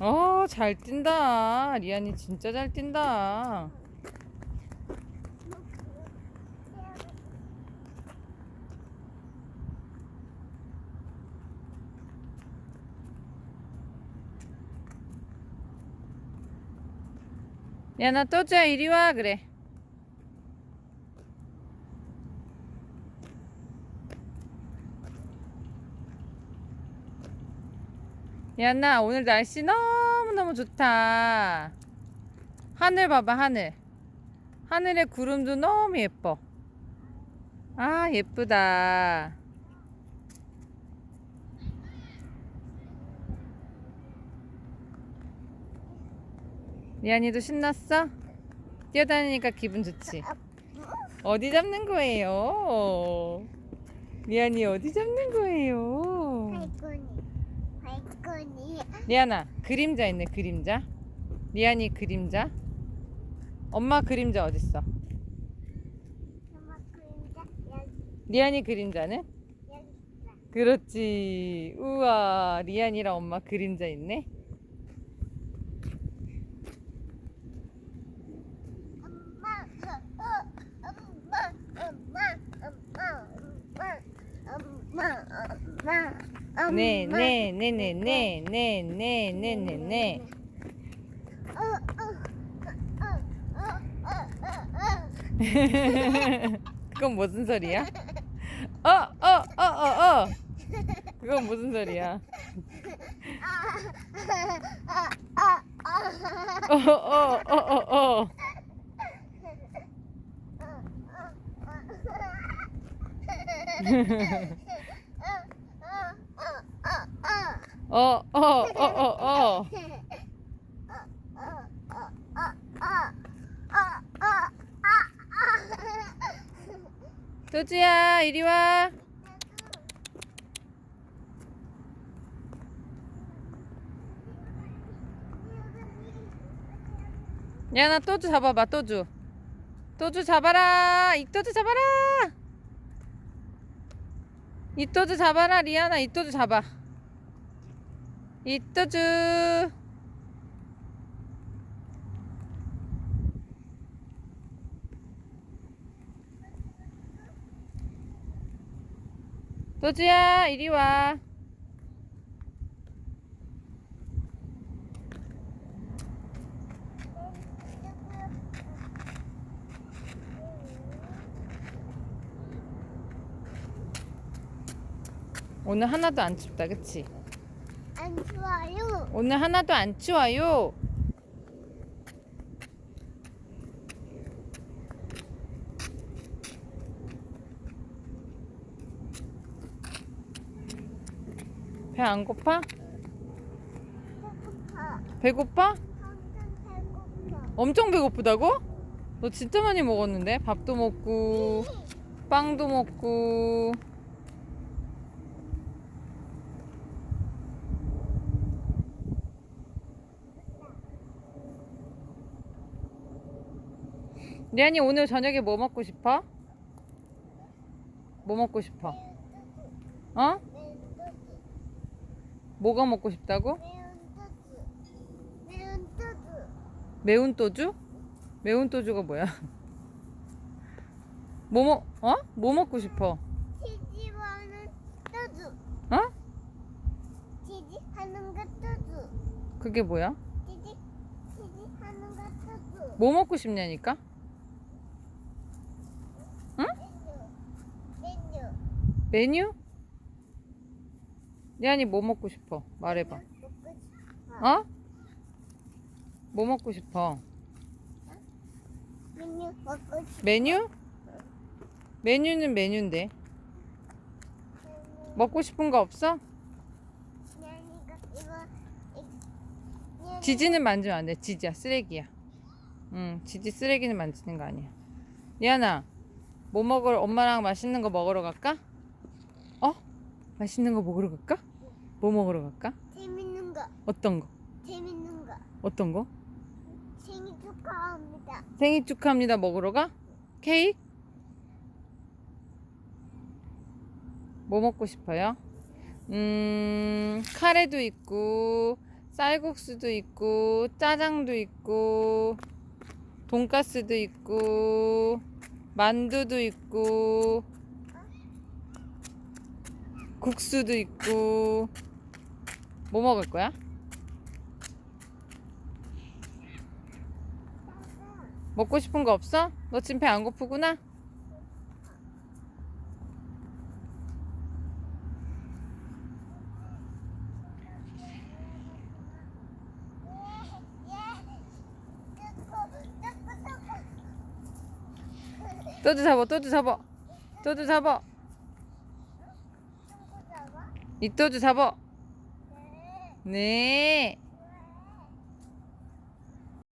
어, 잘 뛴다. 리안이 진짜 잘 뛴다. 야, 나 또주야, 이리 와. 그래. 야, 나 오늘 날씨 너무너무 좋다. 하늘 봐봐, 하늘. 하늘에 구름도 너무 예뻐. 아, 예쁘다. 리안이도 신났어? 뛰어다니니까 기분 좋지? 어디 잡는 거예요? 리안이 어디 잡는 거예요? 발코니 발코니 리안아, 그림자 있네, 그림자. 리안이 그림자. 엄마 그림자 어딨어? 엄마 그림자 여기 리안이 그림자는? 여기 있어 그렇지. 우와, 리안이랑 엄마 그림자 있네. 엄마 어, 엄마 엄마 엄마 엄마 엄마 엄마 네, 네, 네, 네, 네, 네, 네, 네, 네, 네. 그건 무슨 소리야? 어, 어, 어, 어, 어. 그건 무슨 소리야? 어, 어, 어, 어, 어. 어, 어, 어, 어, 어. 도주야, 이리 와. 야, 나 또주 잡아봐, 또주. 또주 잡아라. 이 또주 잡아라. 이 또주 잡아라, 리아나. 이 또주 잡아. 이 또주. 또주야, 이리 와. 오늘 하나도 안 춥다, 그치? 안 좋아요. 오늘 하나도 안 추워요. 배 안 고파? 배고파. 배고파? 항상 배고파. 엄청 배고프다고? 너 진짜 많이 먹었는데? 밥도 먹고, 빵도 먹고. 리안이 오늘 저녁에 뭐 먹고 싶어? 뭐 먹고 싶어? 어? 뭐가 먹고 싶다고? 매운 또주? 매운 또주가 뭐야? 뭐 먹, 어? 뭐 먹고 싶어? 치즈 하는 떡. 어? 치즈 하는 거 떡. 그게 뭐야? 치즈 치즈 하는 거 떡. 뭐 먹고 싶냐니까? 응? 메뉴. 메뉴? 리안이 뭐 먹고 싶어? 말해봐. 어? 뭐 먹고 싶어? 메뉴 먹고 싶어. 메뉴? 메뉴는 메뉴인데. 먹고 싶은 거 없어? 지지는 만지면 안 돼. 지지야. 쓰레기야. 응, 지지 쓰레기는 만지는 거 아니야. 리안아, 뭐 먹으러, 엄마랑 맛있는 거 먹으러 갈까? 어? 맛있는 거 먹으러 갈까? 뭐 먹으러 갈까? 재밌는 거. 어떤 거? 재밌는 거. 어떤 거? 생일 축하합니다. 생일 축하합니다 먹으러 가? 케이크? 뭐 먹고 싶어요? 음, 카레도 있고, 쌀국수도 있고 짜장도 있고 돈가스도 있고 만두도 있고 국수도 있고 뭐 먹을 거야? 먹고 싶은 거 없어? 너 지금 배 안 고프구나? 또도 잡아 또도 잡아 또도 잡아 이 또도 잡아 네